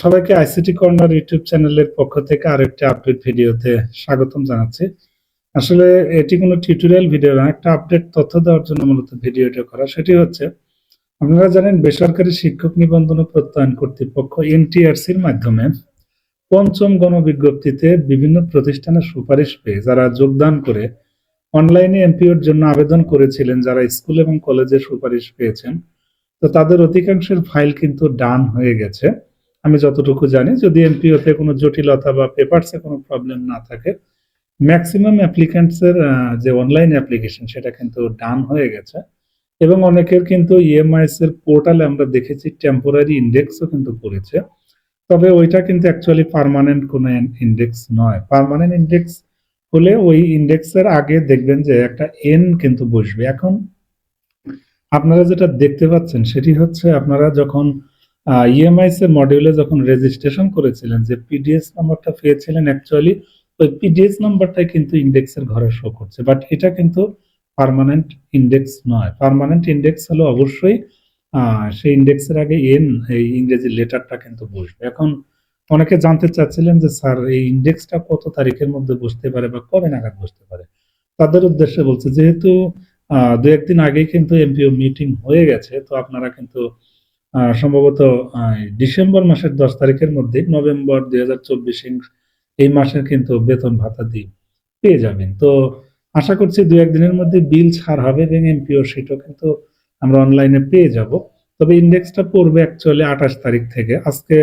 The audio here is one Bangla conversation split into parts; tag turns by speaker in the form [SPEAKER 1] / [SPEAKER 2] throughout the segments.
[SPEAKER 1] সবাইকে আইসিটি কর্নার ইউটিউব চ্যানেলের পক্ষ থেকে আরেকটি আপডেট ভিডিওতে স্বাগতম জানাচ্ছি। আসলে এটি কোনো টিউটোরিয়াল ভিডিও না, একটা আপডেট তথ্য দেওয়ার জন্য মূলত ভিডিওটা করা। সেটি হচ্ছে, আপনারা জানেন বেসরকারি শিক্ষক নিবন্ধন প্রত্যয়ন কর্তৃপক্ষ এনটিআরসির মাধ্যমে পঞ্চম গণবিজ্ঞপ্তিতে বিভিন্ন প্রতিষ্ঠানের সুপারিশ পেয়ে যারা যোগদান করে অনলাইনে এমপিওর জন্য আবেদন করেছিলেন, যারা স্কুল এবং কলেজে সুপারিশ পেয়েছেন, তো তাদের অধিকাংশের ফাইল কিন্তু ডান হয়ে গেছে। আমি যতটুকু জানি, যদি এমপিওতে কোনো জটিলতা বা পেপারসে কোনো প্রবলেম না থাকে ম্যাক্সিমাম অ্যাপ্লিক্যান্টসের যে অনলাইন অ্যাপ্লিকেশন সেটা কিন্তু ডান হয়ে গেছে। এবং অনেকের কিন্তু ইএমআইএস এর পোর্টালে আমরা দেখেছি টেম্পোরারি ইন্ডেক্সও কিন্তু পড়েছে তবে ওইটা কিন্তু অ্যাকচুয়ালি পার্মানেন্ট কোনো ইন্ডেক্স নয়। পার্মানেন্ট ইন্ডেক্স হলে ওই ইন্ডেক্সের আগে দেখবেন যে একটা এন কিন্তু বসবে। এখন আপনারা যেটা দেখতে পাচ্ছেন, সেটি হচ্ছে আপনারা যখন ইএমআইএস এর মডিউলে যখন রেজিস্ট্রেশন করেছিলেন যে পিডিএস নাম্বারটা পেয়েছিলেন অ্যাকচুয়ালি ওই পিডিএস নাম্বারটাই কিন্তু ইন্ডেক্সের ঘরে শো করছে। বাট এটা কিন্তু পার্মানেন্ট ইন্ডেক্স নয়। পার্মানেন্ট ইন্ডেক্স হলো অবশ্যই সেই ইন্ডেক্সের আগে এন এই ইংরেজি লেটারটা কিন্তু বসবে। এখন অনেকে জানতে চাচ্ছিলেন যে স্যার, এই ইন্ডেক্সটা কত তারিখের মধ্যে বসতে পারে বা কবে নাগাদ বসতে পারে? তাদের উদ্দেশ্যে বলছে, যেহেতু দু একদিন আগেই কিন্তু এমপিও মিটিং হয়ে গেছে, তো আপনারা কিন্তু সম্ভবত ডিসেম্বর মাসের দশ তারিখের মধ্যে নভেম্বর দুই হাজার চব্বিশ এই মাসের কিন্তু বেতন ভাতা দিয়ে পেয়ে যাবেন। তো আশা করছি দু একদিনের মধ্যে বিল ছাড় হবে এবং এমপিও সিটও কিন্তু আমরা অনলাইনে পেয়ে যাব। তবে ইন্ডেক্সটা পড়বে অ্যাকচুয়ালি আঠাশ তারিখ থেকে। আজকে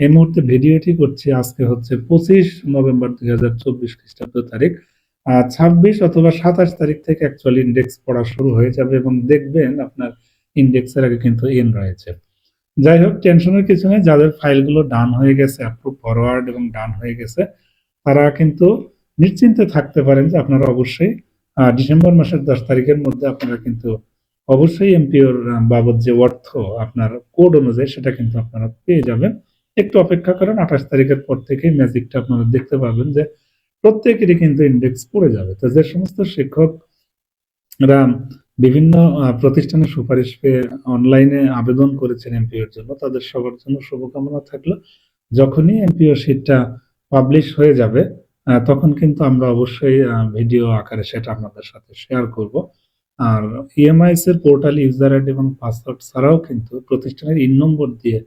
[SPEAKER 1] এই মুহূর্তে ভিডিওটি করছি, আজকে হচ্ছে পঁচিশ নভেম্বর দুই হাজার চব্বিশ খ্রিস্টাব্দ তারিখ। আর ছাব্বিশ অথবা সাতাশ তারিখ থেকে অ্যাকচুয়ালি ইন্ডেক্স পড়া শুরু হয়ে যাবে এবং দেখবেন আপনার ইন্ডেক্সের আগে কিন্তু এন রয়েছে। যাই হোক টেনশনের কিছু নেই। যাদের ফাইলগুলো ডান হয়ে গেছে অ্যাপ্রুভ ফরওয়ার্ড এবং ডান হয়ে গেছে, তারা কিন্তু নিশ্চিন্তে থাকতে পারেন যে আপনারা অবশ্যই ডিসেম্বর মাসের দশ তারিখের মধ্যে আপনারা কিন্তু অবশ্যই এমপিওর বাবদ যে অর্থ আপনার কোড অনুযায়ী সেটা কিন্তু আপনারা পেয়ে যাবেন। একটু অপেক্ষা করেন, আঠাশ তারিখের পর থেকেই ম্যাজিকটা আপনারা দেখতে পাবেন যে প্রত্যেকেরই কিন্তু ইন্ডেক্স পড়ে যাবে। তো যে সমস্ত শিক্ষকরা বিভিন্ন আহ, প্রতিষ্ঠানে সুপারিশ পেয়ে অনলাইনে আবেদন করেছেন এমপিওর জন্য। তাদের সবার জন্য শুভকামনা থাকল। যখনই এমপিও শিটটা পাবলিশ হয়ে যাবে তখন কিন্তু আমরা অবশ্যই ভিডিও আকারে সেটা আপনাদের সাথে শেয়ার করব। আর ইএমআইএস এর পোর্টাল ইউজার আইডি এবং পাসওয়ার্ড ছাড়াও কিন্তু প্রতিষ্ঠানের ইন নম্বর দিয়ে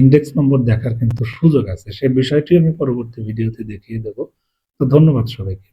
[SPEAKER 1] ইন্ডেক্স নম্বর দেখার কিন্তু সুযোগ আছে। সেই বিষয়টি আমি পরবর্তী ভিডিওতে দেখিয়ে দেব। তো ধন্যবাদ সবাইকে।